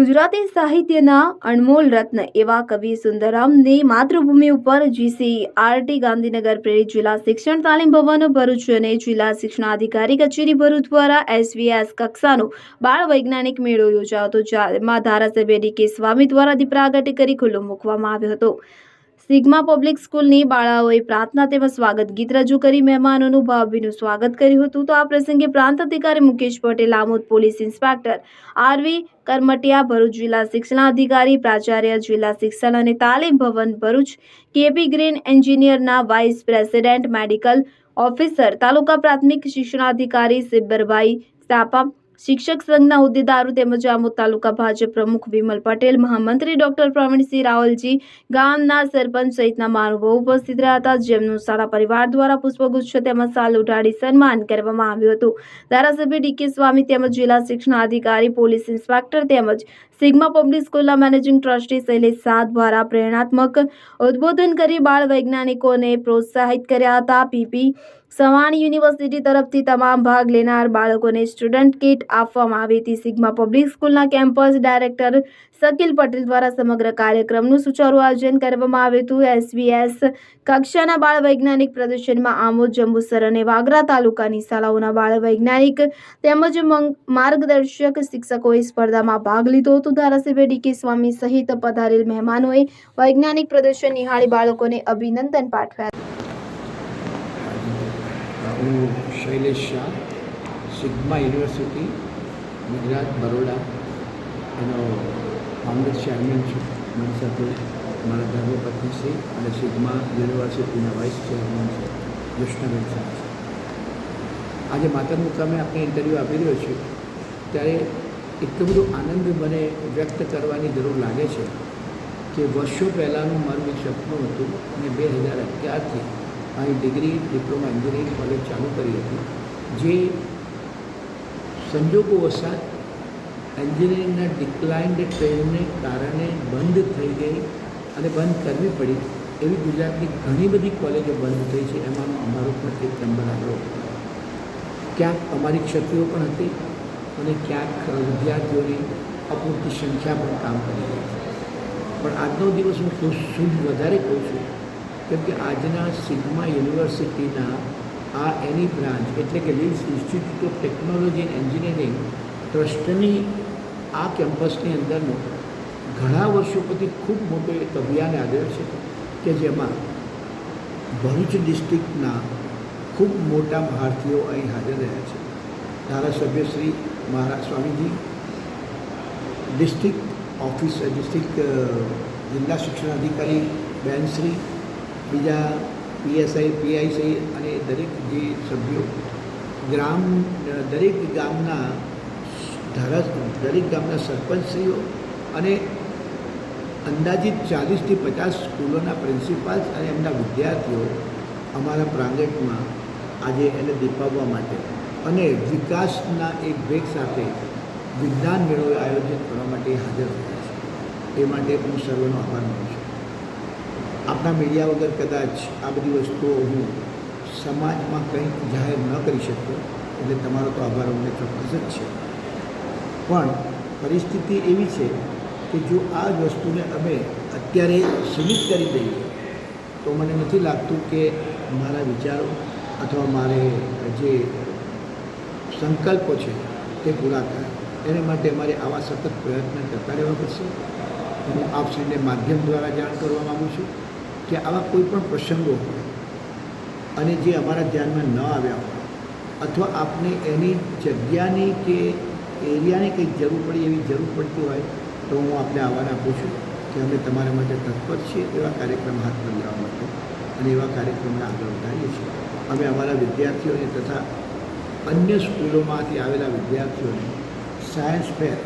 ગુજરાતી સાહિત્યના અણમોલ રત્ન એવા કવિ સુંદરરામની માતૃભૂમિ ઉપર જીસીઆરટી ગાંધીનગર પ્રેરિત જિલ્લા શિક્ષણ તાલીમ ભવન, ભરૂચ અને જિલ્લા શિક્ષણાધિકારી કચેરી ભરૂચ દ્વારા એસવીએસ કક્ષાનો બાળ વૈજ્ઞાનિક મેળો યોજાયો હતો, જેમાં ધારાસભ્ય ડી કે સ્વામી દ્વારા દીપ પ્રાગટ્ય કરી ખુલ્લો મૂકવામાં આવ્યો હતો. સિગ્મા પબ્લિક સ્કૂલની બાળાઓએ પ્રાર્થના તેમજ સ્વાગત ગીત રજૂ કરી મહેમાનોનું ભાવભીનું સ્વાગત કર્યું હતું. તો આ પ્રસંગે પ્રાંત અધિકારી Mukesh Patel, Amod police inspector RV Karamtiya, Bharuch જિલ્લા શિક્ષણાધિકારી પ્રાચાર્ય જિલ્લા શિક્ષણ અને તાલીમ ભવન ભરૂચ, કેપી ગ્રીન એન્જિનિયરના વાઇસ પ્રેસિડેન્ટ, મેડિકલ ઓફિસર, તાલુકા પ્રાથમિક શિક્ષણાધિકારી સિબ્બરભાઈ સાપા શિક્ષક સંઘના હોદ્દેદારો તેમજ આમોદ તાલુકા ભાજપ પ્રમુખ વિમલ પટેલ, મહામંત્રી ડોક્ટર પ્રવીણસિંહ રાવલજી, ગામના સરપંચ સહિતના મહાનુભાવો ઉપસ્થિત રહ્યા હતા, જેમનું શાળા પરિવાર દ્વારા પુષ્પગુચ્છ તેમજ સાલ ઉઠાડી સન્માન કરવામાં આવ્યું હતું. ધારાસભ્ય ડીકે સ્વામી તેમજ જિલ્લા શિક્ષણાધિકારી પોલીસ ઇન્સ્પેક્ટર તેમજ સિગ્મા પબ્લિક સ્કૂલના મેનેજિંગ ટ્રસ્ટી શૈલેષ શાહ દ્વારા પ્રેરણાત્મક ઉદ્બોધન કરી બાળ વૈજ્ઞાનિકોને પ્રોત્સાહિત કર્યા હતા. પીપી સવાણી યુનિવર્સિટી તરફથી તમામ ભાગ લેનાર બાળકોને સ્ટુડન્ટ કિટ આપવામાં આવી હતી. સિગ્મા પબ્લિક સ્કૂલના કેમ્પસ ડાયરેક્ટર શકીલ પટેલ દ્વારા સમગ્ર કાર્યક્રમનું સુચારુ આયોજન કરવામાં આવ્યું હતું. એસવીએસ કક્ષાના બાળ વૈજ્ઞાનિક પ્રદર્શનમાં આમોદ, જંબુસર અને વાગરા તાલુકાની શાળાઓના બાળ વૈજ્ઞાનિક તેમજ માર્ગદર્શક શિક્ષકોએ સ્પર્ધામાં ભાગ લીધો હતો. ધારાસભ્ય ડીકે સ્વામી સહિત પધારેલ મહેમાનોએ વૈજ્ઞાનિક પ્રદર્શન નિહાળી બાળકોને અભિનંદન પાઠવ્યા હું શૈલેષ શાહ, સિગ્મા યુનિવર્સિટી, ગુજરાત, બરોડા. એનો ફાઉન્ડર ચેરમેન છું. મારી સાથે મારા ધર્મપત્ની શ્રી અને સિગ્મા યુનિવર્સિટીના વાઇસ ચેરમેન છે, કૃષ્ણબેન શાહ. આજે માતાનું મુકામે આપણે ઇન્ટરવ્યૂ આપી રહ્યો છું. ત્યારે એટલો બધો આનંદ મને વ્યક્ત કરવાની જરૂર લાગે છે કે વર્ષો પહેલાંનું મારું એક સપનું હતું અને બે હજાર અગિયારથી અહીં ડિગ્રી, ડિપ્લોમા એન્જિનિયરિંગ કોલેજ ચાલુ કરી હતી. જે સંજોગો વસાત એન્જિનિયરિંગના ડિક્લાઇન્ડ ટ્રેનને કારણે બંધ થઈ ગઈ અને બંધ કરવી પડી. એવી ગુજરાતની ઘણી બધી કોલેજો બંધ થઈ છે. એમાંનો અમારો પણ એક નંબર આવ્યો ક્યાંક અમારી ક્ષતિઓ પણ હતી અને ક્યાંક વિદ્યાર્થીઓની અપૂરતી સંખ્યા પણ કામ કરી રહી છે. પણ આજનો દિવસ હું ખુશ વધારે કહું છું કેમ કે આજના સિગ્મા યુનિવર્સિટીના આ એની બ્રાન્ચ એટલે કે Leeds institute of technology and engineering ટ્રસ્ટની આ કેમ્પસની અંદરનો ઘણા વર્ષો પછી ખૂબ મોટો એક અભિયાન આવ્યો છે કે જેમાં ભરૂચ ડિસ્ટ્રિક્ટના ખૂબ મોટા ભારતીયો અહીં હાજર રહ્યા છે. ધારાસભ્ય Shri Maharaj Swamiji, district office, district જિલ્લા શિક્ષણ અધિકારી બેનશ્રી બીજા પીએસઆઈ, પીઆઈસી અને દરેક જે સભ્યો ગ્રામ, દરેક ગામના ધારા, દરેક ગામના સરપંચશ્રીઓ અને અંદાજિત ચાલીસથી પચાસ સ્કૂલોના પ્રિન્સિપાલ્સ અને એમના વિદ્યાર્થીઓ અમારા પ્રાંગણમાં આજે એને દીપાવવા માટે અને વિકાસના એક ભેગ સાથે વિજ્ઞાન મેળો આયોજિત કરવા માટે હાજર થયા છે. એ માટે હું સર્વનો આભાર માનું છું. આપણા મીડિયા વગર કદાચ આ બધી વસ્તુઓ હું સમાજમાં કંઈક જાહેર ન કરી શકતો, એટલે તમારો તો આભાર અમને ચોક્કસ જ છે. પણ પરિસ્થિતિ એવી છે કે જો આ જ વસ્તુને અમે અત્યારે સીમિત કરી દઈએ, તો મને નથી લાગતું કે મારા વિચારો અથવા મારે જે સંકલ્પો છે તે પૂરા થાય. એને માટે અમારે આવા સતત પ્રયત્ન કરતા રહેવા પડશે. હું આપશ્રીને માધ્યમ દ્વારા જાણ કરવા માગું છું. કે આવા કોઈ પણ પ્રસંગો હોય અને જે અમારા ધ્યાનમાં ન આવ્યા હોય, અથવા આપને એની જગ્યાની કે એરિયાની કંઈક જરૂર પડી, એવી જરૂર પડતી હોય, તો હું આપને આહ્વાન આપું છું કે અમે તમારા માટે તત્પર છીએ એવા કાર્યક્રમ હાથ પર લેવા માટે અને એવા કાર્યક્રમને આગળ વધારીએ છીએ. અમે અમારા વિદ્યાર્થીઓને તથા અન્ય સ્કૂલોમાંથી આવેલા વિદ્યાર્થીઓને સાયન્સ ફેર,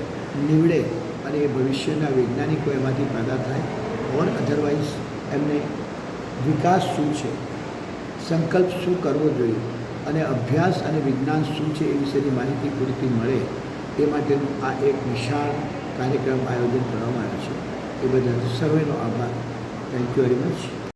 નીવડે અને એ ભવિષ્યના વૈજ્ઞાનિકો એમાંથી પેદા થાય. ઓર અધરવાઇઝ એમને વિકાસ શું છે? સંકલ્પ શું કરવો જોઈએ? અને અભ્યાસ અને વિજ્ઞાન શું છે એ વિશેની માહિતી પૂરતી મળે તે માટેનું આ એક વિશાળ કાર્યક્રમ આયોજન કરવામાં આવ્યો છે. એ બદલ સર્વેનો આભાર. Thank you very much